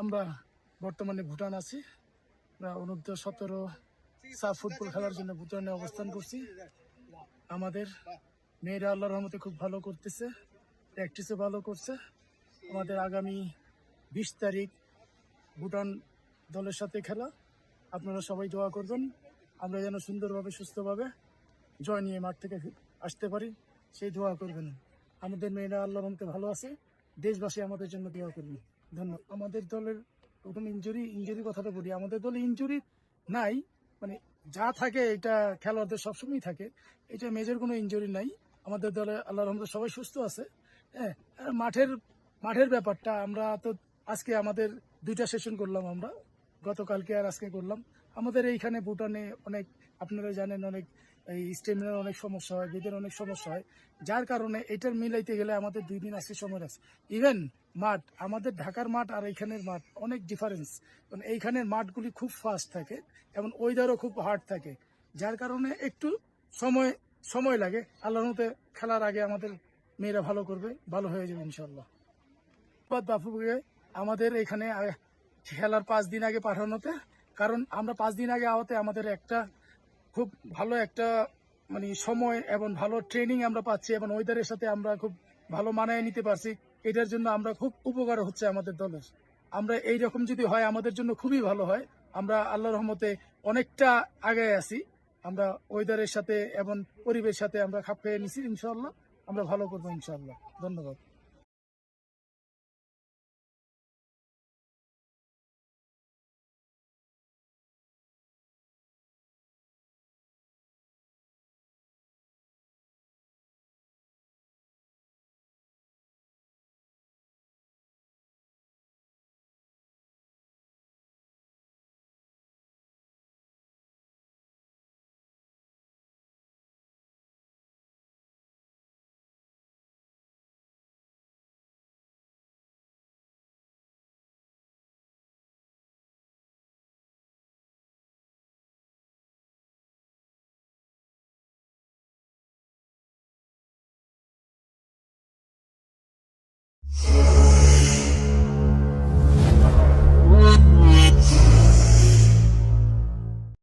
আমরা বর্তমানে ভুটান আছি। আমরা অনূর্ধ্ব সতেরো সাফ ফুটবল খেলার জন্য ভুটানে অবস্থান করছি। আমাদের মেয়েরা আল্লাহর রহমতে খুব ভালো করতেছে প্র্যাকটিসও ভালো করছে। আমাদের আগামী বিশ তারিখ ভুটান দলের সাথে খেলা। আপনারা সবাই দোয়া করবেন। আমরা যেন সুন্দরভাবে, সুস্থভাবে জয় নিয়ে মাঠ থেকে আসতে পারি, সেই দোয়া করবেন। আমাদের মেয়েরা আল্লাহর রহমতে ভালো আছে। দেশবাসী আমাদের জন্য দোয়া করবেন। ধন্যবাদ। আমাদের দলের প্রথম ইঞ্জুরি ইঞ্জুরি কথাটা বলি। আমাদের দলে ইঞ্জুরি নাই। মানে যা থাকে এটা খেলোয়াড়দের সবসময় থাকে। এটা মেজর কোনো ইঞ্জুরি নাই। আমাদের দলে আল্লাহর রহমতে সবাই সুস্থ আছে। হ্যাঁ মাঠের মাঠের ব্যাপারটা আমরা তো আজকে আমাদের দুইটা সেশন করলাম আমরা। গতকালকে আর আজকে করলাম। আমাদের এইখানে ভুটানে অনেক, আপনারা জানেন অনেক, এই স্টেমিনার অনেক সমস্যা হয় বেদের অনেক সমস্যা হয়। যার কারণে এটার মিলাইতে গেলে আমাদের দুই দিন আজকে সময় আছে ইভেন মাঠ, আমাদের ঢাকার মাঠ আর এইখানের মাঠ অনেক ডিফারেন্স কারণ এইখানের মাঠগুলি খুব ফাস্ট থাকে এবং ওয়েদারও খুব হার্ড থাকে। যার কারণে একটু সময় সময় লাগে। আল্লাহর মতে খেলার আগে আমাদের মেয়েরা ভালো করবে, ভালো হয়ে যাবে ইনশাল্লাহ ধন্যবাদ বাপুকে আমাদের এখানে খেলার পাঁচ দিন আগে পাঠানোতে, কারণ আমরা পাঁচ দিন আগে আওয়াতে আমাদের একটা খুব ভালো একটা মানে সময় এবং ভালো ট্রেনিং আমরা পাচ্ছি এবং ওয়েদারের সাথে আমরা খুব ভালো মানায় নিতে পারছি। এটার জন্য আমরা খুব উপকার হচ্ছে আমাদের দলের। আমরা এই রকম যদি হয়, আমাদের জন্য খুবই ভালো হয়। আমরা আল্লাহ রহমতে অনেকটা আগে আছি। আমরা ওয়েদারের সাথে এবং পরিবেশের সাথে আমরা খাপ খাইয়ে নিছি ইনশাল্লাহ আমরা ভালো করব ইনশাল্লাহ ধন্যবাদ।